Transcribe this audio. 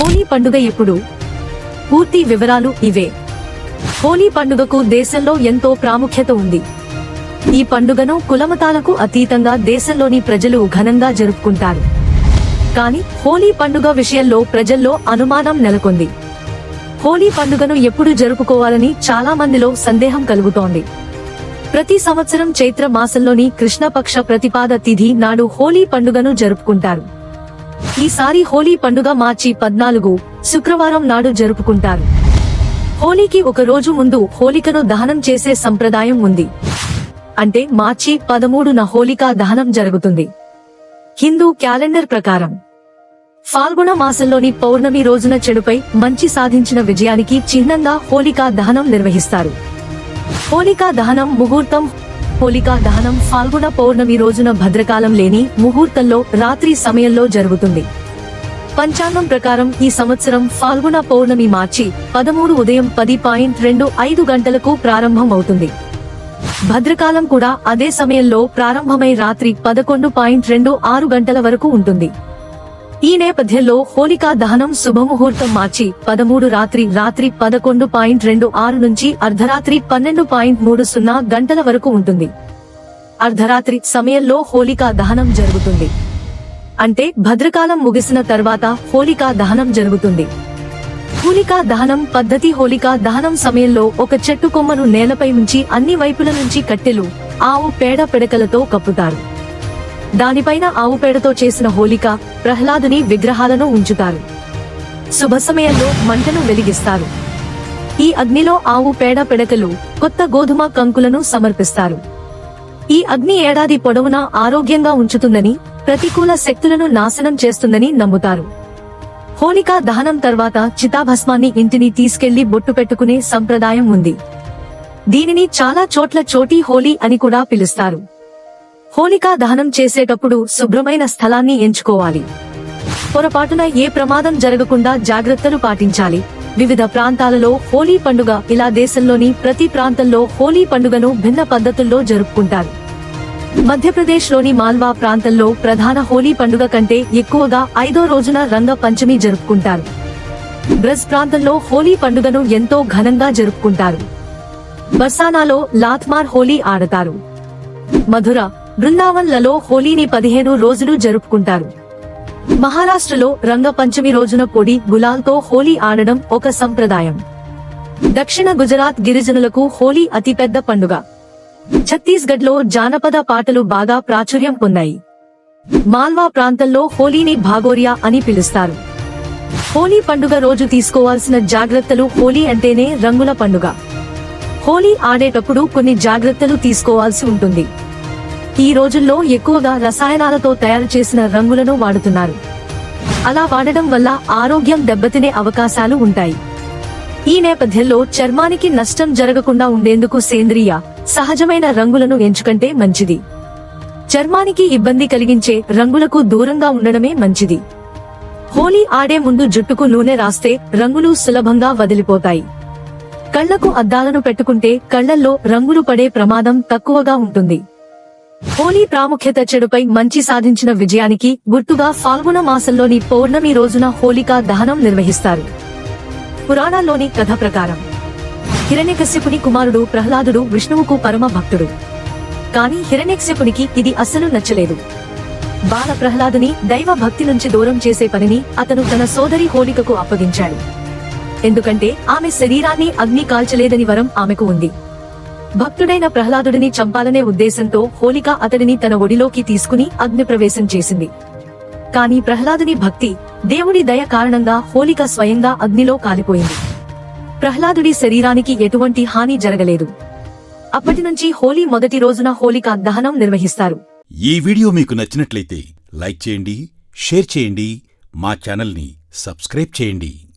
హోలీ పండుగ ఎప్పుడు పూర్తి వివరాలు ఇవే. హోలీ పండుగకు దేశంలో ఎంతో ప్రాముఖ్యత ఉంది. ఈ పండుగను కులమతాలకు అతీతంగా దేశంలోని ప్రజలు ఘనంగా జరుపుకుంటారు. కానీ హోలీ పండుగ విషయంలో ప్రజల్లో అనుమానం నెలకొంది. హోలీ పండుగను ఎప్పుడు జరుపుకోవాలని చాలా మందిలో సందేహం కలుగుతోంది. ప్రతి సంవత్సరం చైత్ర మాసంలోని కృష్ణపక్ష ప్రతిపాద తిథి నాడు హోలీ పండుగను జరుపుకుంటారు. ఈసారి హోలీ పండుగ మార్చి పద్నాలుగు శుక్రవారం నాడు జరుపుకుంటారు. హోలీకి ఒక రోజు ముందు హోలికను దహనం చేసే సంప్రదాయం ఉంది. అంటే మార్చి పదమూడున హోలికా దహనం జరుగుతుంది. హిందూ క్యాలెండర్ ప్రకారం. ఫాల్గుణ మాసంలోని పౌర్ణమి రోజున చెడుపై మంచి సాధించిన విజయానికి చిహ్నంగా హోలికా దహనం నిర్వహిస్తారు. హోలికా దహనం ముహూర్తం పోలికా దహనం ఫాల్గుణ పౌర్ణమి రోజున భద్రకాలం లేని ముహూర్తంలో రాత్రి సమయంలో జరుగుతుంది. పంచాంగం ప్రకారం ఈ సంవత్సరం ఫాల్గుణ పౌర్ణమి మార్చి పదమూడు ఉదయం పది పాయింట్ రెండు ఐదు గంటలకు ప్రారంభం అవుతుంది భద్రకాలం కూడా అదే సమయంలో ప్రారంభమై రాత్రి పదకొండు పాయింట్ రెండు ఆరు గంటల వరకు ఉంటుంది. ఈ నేపథ్యంలో హోలికా దహనం శుభముహూర్తం మార్చి పదమూడు రాత్రి రాత్రి పదకొండు పాయింట్ రెండు ఆరు నుంచి అర్ధరాత్రి పన్నెండు పాయింట్ మూడు సున్నా గంటల వరకు ఉంటుంది. అర్ధరాత్రి సమయంలో హోలికా దహనం జరుగుతుంది. అంటే భద్రకాలం ముగిసిన తర్వాత హోలికా దహనం జరుగుతుంది. హోలికా దహనం పద్ధతి హోలికా దహనం సమయంలో ఒక చెట్టు కొమ్మను నేలపై ఉంచి అన్ని వైపుల నుంచి కట్టెలు ఆవు పేడ పిడకలతో కప్పుతారు. దానిపైన ఆవు పేడతో చేసిన హోలిక ప్రహ్లాదుని విగ్రహాలను ఉంచుతారు. శుభ సమయంలో మంటను వెలిగిస్తారు. ఈ అగ్నిలో ఆవు పేడ పిడకలు కొత్త గోధుమ కంకులను సమర్పిస్తారు. ఈ అగ్ని ఏడాది పొడవునా ఆరోగ్యంగా ఉంచుతుందని ప్రతికూల శక్తులను నాశనం చేస్తుందని నమ్ముతారు. హోలికా దహనం తర్వాత చితాభస్మాన్ని ఇంటిని తీసుకెళ్ళి బొట్టు పెట్టుకునే సంప్రదాయం ఉంది. దీనిని చాలా చోట్ల చోటీ హోలీ అని కూడా పిలుస్తారు. హోలికా దహనం చేసేటప్పుడు శుభ్రమైన స్థలాన్ని ఎంచుకోవాలి. పొరపాటున ఏ ప్రమాదం జరగకుండా జాగ్రత్తలు పాటించాలి. వివిధ ప్రాంతాలలో హోలీ పండుగ ఇలా దేశంలోని ప్రతి ప్రాంతంలో హోలీ పండుగను భిన్న పద్ధతుల్లో జరుపుకుంటారు. మధ్యప్రదేశ్లోని మాల్వా ప్రాంతంలో ప్రధాన హోలీ పండుగ కంటే ఎక్కువగా ఐదో రోజున రంగ పంచమి జరుపుకుంటారు. బ్రజ్ ప్రాంతంలో హోలీ పండుగను ఎంతో ఘనంగా జరుపుకుంటారు. బర్సానాలో లాత్మార్ హోలీ ఆడతారు. మధుర బృందావన్లలో హోలీని పదిహేను రోజులు జరుపుకుంటారు. మహారాష్ట్రలో రంగ పంచమి రోజున పొడి గులాల్తో హోలీ ఆడడం ఒక సంప్రదాయం. దక్షిణ గుజరాత్ గిరిజనులకు హోలీ అతిపెద్ద పండుగ. ఛత్తీస్గఢ్లో జానపద పాటలు బాగా ప్రాచుర్యం పొందాయి. మాల్వా ప్రాంతంలో హోలీని భాగోరియా అని పిలుస్తారు. హోలీ పండుగ రోజు తీసుకోవాల్సిన జాగ్రత్తలు హోలీ అంటేనే రంగుల పండుగ. హోలీ ఆడేటప్పుడు కొన్ని జాగ్రత్తలు తీసుకోవాల్సి ఉంటుంది. ఈ రోజుల్లో ఎక్కువగా రసాయనాలతో తయారు చేసిన రంగులను వాడుతున్నారు. అలా వాడడం వల్ల ఆరోగ్యం దెబ్బతినే అవకాశాలు ఉంటాయి. ఈ నేపథ్యంలో చర్మానికి నష్టం జరగకుండా ఉండేందుకు సేంద్రియ సహజమైన రంగులను ఎంచుకంటే మంచిది. చర్మానికి ఇబ్బంది కలిగించే రంగులకు దూరంగా ఉండడమే మంచిది. హోలీ ఆడే ముందు జుట్టుకు నూనె రాస్తే రంగులు సులభంగా వదిలిపోతాయి. కళ్ళకు అద్దాలను పెట్టుకుంటే కళ్ళల్లో రంగులు పడే ప్రమాదం తక్కువగా ఉంటుంది. హోలీ ప్రాముఖ్యత చెడుపై మంచి సాధించిన విజయానికి గుర్తుగా ఫాల్గుణ మాసంలోని పౌర్ణమి రోజున హోలికా దహనం నిర్వహిస్తారు. పురాణాల్లోని కథ ప్రకారం హిరణ్యకశ్యపుని కుమారుడు ప్రహ్లాదుడు విష్ణువుకు పరమ భక్తుడు. కాని హిరణ్యకశ్యపునికి ఇది అస్సలు నచ్చలేదు. బాల ప్రహ్లాదుని దైవ భక్తి నుంచి దూరం చేసే పనిని అతను తన సోదరి హోలికకు అప్పగించాడు. ఎందుకంటే ఆమె శరీరాన్ని అగ్ని కాల్చలేదని వరం ఆమెకు ఉంది. భక్తుడైన ప్రహ్లాదుడిని చంపాలనే ఉద్దేశంతో హోలిక అతడిని తన ఒడిలోకి తీసుకుని అగ్ని ప్రవేశం చేసింది. కాని ప్రహ్లాదుని భక్తి దేవుడి దయ కారణంగా హోలిక స్వయంగా అగ్నిలో కాలిపోయింది. ప్రహ్లాదుడి శరీరానికి ఎటువంటి హాని జరగలేదు. అప్పటి నుంచి హోలీ మొదటి రోజున హోలికా దహనం నిర్వహిస్తారు. ఈ వీడియో మీకు నచ్చినట్లయితే లైక్ చేయండి షేర్ చేయండి మా ఛానల్ని సబ్స్క్రైబ్ చేయండి.